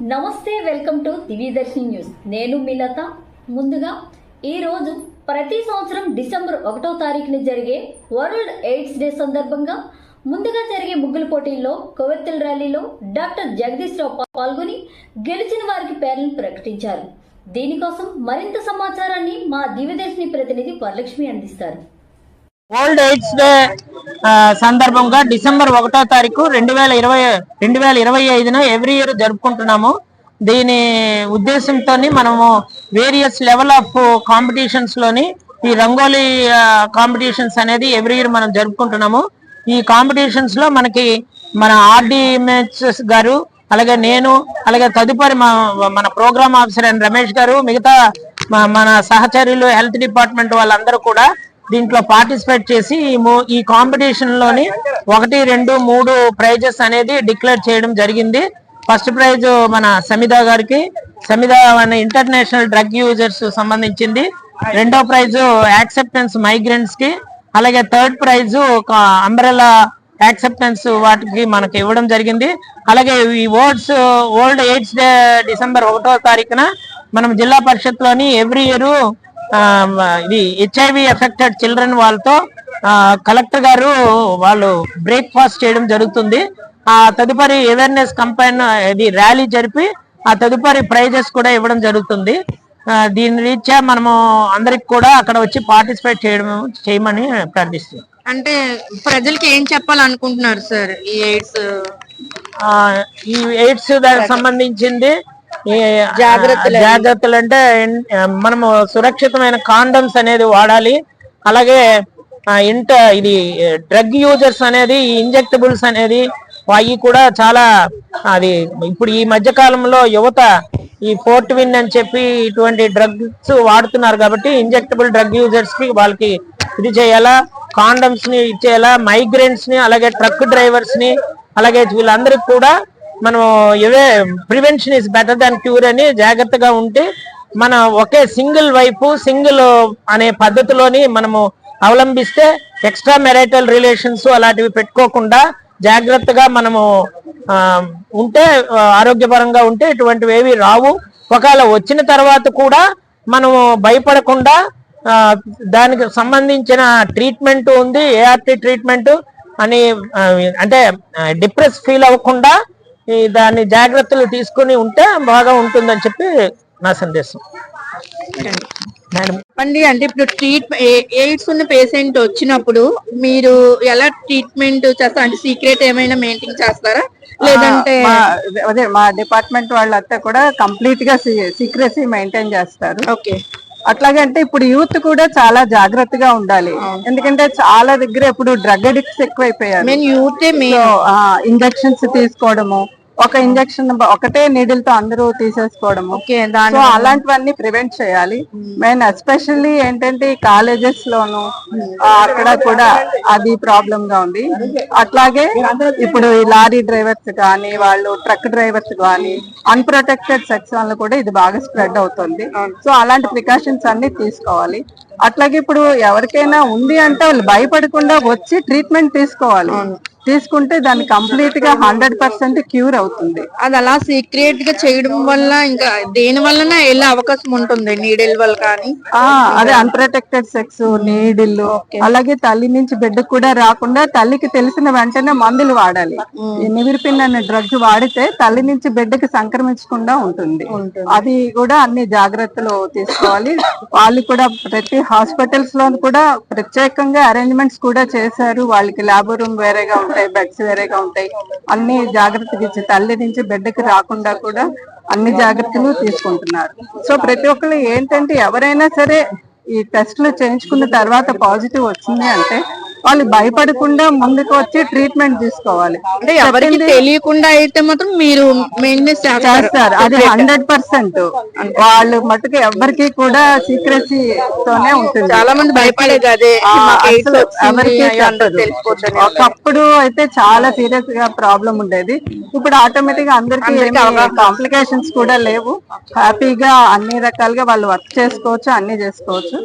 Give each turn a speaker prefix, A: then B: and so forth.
A: నమస్తే welcome to Divyadarshini news. నేను మిలత ముందుగా ఈరోజు ప్రతి సంవత్సరం డిసెంబర్ ఒకటో తారీఖున జరిగే వరల్డ్ ఎయిడ్స్ డే సందర్భంగా ముందుగా జరిగే ముగ్గుల పోటీల్లో కొవెత్తుల ర్యాలీలో డాక్టర్ జగదీష్ రావు పాల్గొని గెలిచిన వారికి పేర్లను ప్రకటించారు. దీనికోసం మరింత సమాచారాన్ని మా దివ్యదర్శిని ప్రతినిధి వరలక్ష్మి అందిస్తారు.
B: వరల్డ్ ఎయిడ్స్ డే సందర్భంగా డిసెంబర్ ఒకటో తారీఖు రెండు వేల ఇరవై రెండు వేల ఇరవై ఐదున ఎవ్రీ ఇయర్ జరుపుకుంటున్నాము. దీని ఉద్దేశంతో మనము వేరియస్ లెవెల్ ఆఫ్ కాంపిటీషన్స్లోని ఈ రంగోలీ కాంపిటీషన్స్ అనేది ఎవ్రీ ఇయర్ మనం జరుపుకుంటున్నాము. ఈ కాంపిటీషన్స్లో మనకి మన ఆర్డిఎంహెచ్ఎస్ గారు అలాగే నేను అలాగే తదుపరి మన ప్రోగ్రామ్ ఆఫీసర్ అయిన రమేష్ గారు మిగతా మా- మన సహచరులు హెల్త్ డిపార్ట్మెంట్ వాళ్ళందరూ కూడా దీంట్లో పార్టిసిపేట్ చేసి ఈ కాంపిటీషన్లోని ఒకటి రెండు మూడు ప్రైజెస్ అనేది డిక్లేర్ చేయడం జరిగింది. ఫస్ట్ ప్రైజ్ మన సమిదా గారికి. సమిదా మన ఇంటర్నేషనల్ డ్రగ్ యూజర్స్ సంబంధించింది. రెండో ప్రైజ్ యాక్సెప్టెన్స్ మైగ్రెంట్స్కి. అలాగే థర్డ్ ప్రైజ్ ఒక అంబ్రెలా యాక్సెప్టెన్స్ వాటికి మనకి ఇవ్వడం జరిగింది. అలాగే ఈ words old AIDS day December ఒకటో తారీఖున మనం జిల్లా పరిషత్లోని ఎవ్రీ ఇయర్ ఇది హెచ్ఐవి ఎఫెక్టెడ్ చిల్డ్రన్ వాళ్ళతో కలెక్టర్ గారు వాళ్ళు బ్రేక్ఫాస్ట్ చేయడం జరుగుతుంది. ఆ తదుపరి అవేర్నెస్ కంపైన్ ఇది ర్యాలీ జరిపి ఆ తదుపరి ప్రైజెస్ కూడా ఇవ్వడం జరుగుతుంది. దీని రీత్యా మనము అందరికి కూడా అక్కడ వచ్చి పార్టిసిపేట్ చేయడం చేయమని ప్రార్థిస్తున్నాం.
C: అంటే ప్రజలకి ఏం చెప్పాలనుకుంటున్నారు సార్ ఈ ఎయిడ్స్
B: ఈ ఎయిడ్స్ దానికి సంబంధించింది
C: జాగ్రత్తలు.
B: అంటే మనము సురక్షితమైన కాండమ్స్ అనేది వాడాలి అలాగే ఇంట ఇది డ్రగ్ యూజర్స్ అనేది ఇంజెక్టబుల్స్ అనేది అవి కూడా చాలా అది ఇప్పుడు ఈ మధ్య కాలంలో యువత ఈ ఫోర్ట్ విన్ అని చెప్పి ఇటువంటి డ్రగ్స్ వాడుతున్నారు కాబట్టి ఇంజెక్టబుల్ డ్రగ్ యూజర్స్కి వాళ్ళకి ఇది చేయాలా కాండమ్స్ని ఇచ్చేయాలా మైగ్రెంట్స్ని అలాగే ట్రక్ డ్రైవర్స్ని అలాగే వీళ్ళందరికి కూడా మనం ఇవే prevention is better than cure అని జాగ్రత్తగా ఉంటే మన ఒకే సింగిల్ వైపు సింగిల్ అనే పద్ధతిలోని మనము అవలంబిస్తే ఎక్స్ట్రా మెరైటల్ రిలేషన్స్ అలాంటివి పెట్టుకోకుండా జాగ్రత్తగా మనము ఉంటే ఆరోగ్యపరంగా ఉంటే ఇటువంటివి ఏవి రావు. ఒకవేళ వచ్చిన తర్వాత కూడా మనము భయపడకుండా దానికి సంబంధించిన ట్రీట్మెంట్ ఉంది ఏఆర్టీ ట్రీట్మెంట్ అని అంటే డిప్రెస్ ఫీల్ అవ్వకుండా దాన్ని జాగ్రత్తలు తీసుకుని ఉంటే బాగా ఉంటుందని చెప్పి నా సందేశం.
C: చెప్పండి అంటే ఇప్పుడు ట్రీట్ ఎయిడ్స్ ఉన్న పేషెంట్ వచ్చినప్పుడు మీరు ఎలా ట్రీట్మెంట్ చేస్తారు అంటే సీక్రెట్ ఏమైనా మెయింటైన్ చేస్తారా? లేదంటే
D: అదే మా డిపార్ట్మెంట్ వాళ్ళంతా కూడా కంప్లీట్గా సీక్రసీ మెయింటైన్ చేస్తారు.
C: ఓకే.
D: అట్లాగే అంటే ఇప్పుడు యూత్ కూడా చాలా జాగ్రత్తగా ఉండాలి. ఎందుకంటే చాలా దగ్గర ఇప్పుడు డ్రగ్ అడిక్ట్స్ ఎక్కువైపోయారు.
C: మెయిన్ యూతే మెయిన్
D: ఇంజెక్షన్స్ తీసుకోవడము ఒక ఇంజెక్షన్ ఒకటే నీడిల్తో అందరూ
C: దాని
D: సో అలాంటివన్నీ ప్రివెంట్ చేయాలి. మెయిన్ ఎస్పెషల్లీ ఏంటంటే కాలేజెస్ లోను అక్కడ కూడా అది ప్రాబ్లం గా ఉంది. అట్లాగే ఇప్పుడు ఈ లారీ డ్రైవర్స్ కానీ వాళ్ళు ట్రక్ డ్రైవర్స్ కానీ అన్ప్రొటెక్టెడ్ సెక్స్ వల్ల కూడా ఇది బాగా స్ప్రెడ్ అవుతుంది. సో అలాంటి ప్రికాషన్స్ అన్ని తీసుకోవాలి. అట్లాగే ఇప్పుడు ఎవరికైనా ఉంది అంటే వాళ్ళు భయపడకుండా వచ్చి ట్రీట్మెంట్ తీసుకోవాలి. తీసుకుంటే దాన్ని కంప్లీట్గా హండ్రెడ్ పర్సెంట్ క్యూర్ అవుతుంది.
C: అది అలా సీక్రెట్గా చేయడం వల్ల ఇంకా దేని వలన వెళ్ళే అవకాశం ఉంటుంది నీడెల్ వల్ల కానీ?
D: అదే అన్ప్రొటెక్టెడ్ సెక్స్ నీడిల్లు అలాగే తల్లి నుంచి బిడ్డకు కూడా రాకుండా తల్లికి తెలిసిన వెంటనే మందులు వాడాలి. ఈ నివిరిపిన్ అనే డ్రగ్ వాడితే తల్లి నుంచి బిడ్డకి సంక్రమించకుండా ఉంటుంది. అది కూడా అన్ని జాగ్రత్తలు తీసుకోవాలి. వాళ్ళు కూడా ప్రతి హాస్పిటల్స్లో కూడా ప్రత్యేకంగా అరేంజ్మెంట్స్ కూడా చేశారు. వాళ్ళకి ల్యాబ్ రూమ్ వేరేగా ఉంటాయి బెడ్స్ వేరేగా ఉంటాయి. అన్ని జాగ్రత్తగా ఇచ్చి తల్లి నుంచి బిడ్డకి రాకుండా కూడా అన్ని జాగ్రత్తలు తీసుకుంటున్నారు. సో ప్రతి ఒక్కరు ఏంటంటే ఎవరైనా సరే ఈ టెస్ట్లు చేయించుకున్న తర్వాత పాజిటివ్ వచ్చింది అంటే వాళ్ళు భయపడకుండా ముందుకు వచ్చి ట్రీట్మెంట్ తీసుకోవాలి.
C: అంటే ఎవరికి తెలియకుండా అయితే మాత్రం మీరు మెయింటెనెన్స్ చేస్తారు.
D: చేస్తారు. అది హండ్రెడ్ పర్సెంట్ వాళ్ళు మటుకు ఎవరికి కూడా సీక్రసీ తోనే ఉంటుంది.
C: చాలా మంది భయపడేది అదే
D: ఎవరికీ ఒకప్పుడు అయితే చాలా సీరియస్గా ప్రాబ్లం ఉండేది. ఇప్పుడు ఆటోమేటిక్గా అందరికి కాంప్లికేషన్స్ కూడా లేవు. హ్యాపీగా అన్ని రకాలుగా వాళ్ళు వర్క్ చేసుకోవచ్చు అన్ని చేసుకోవచ్చు.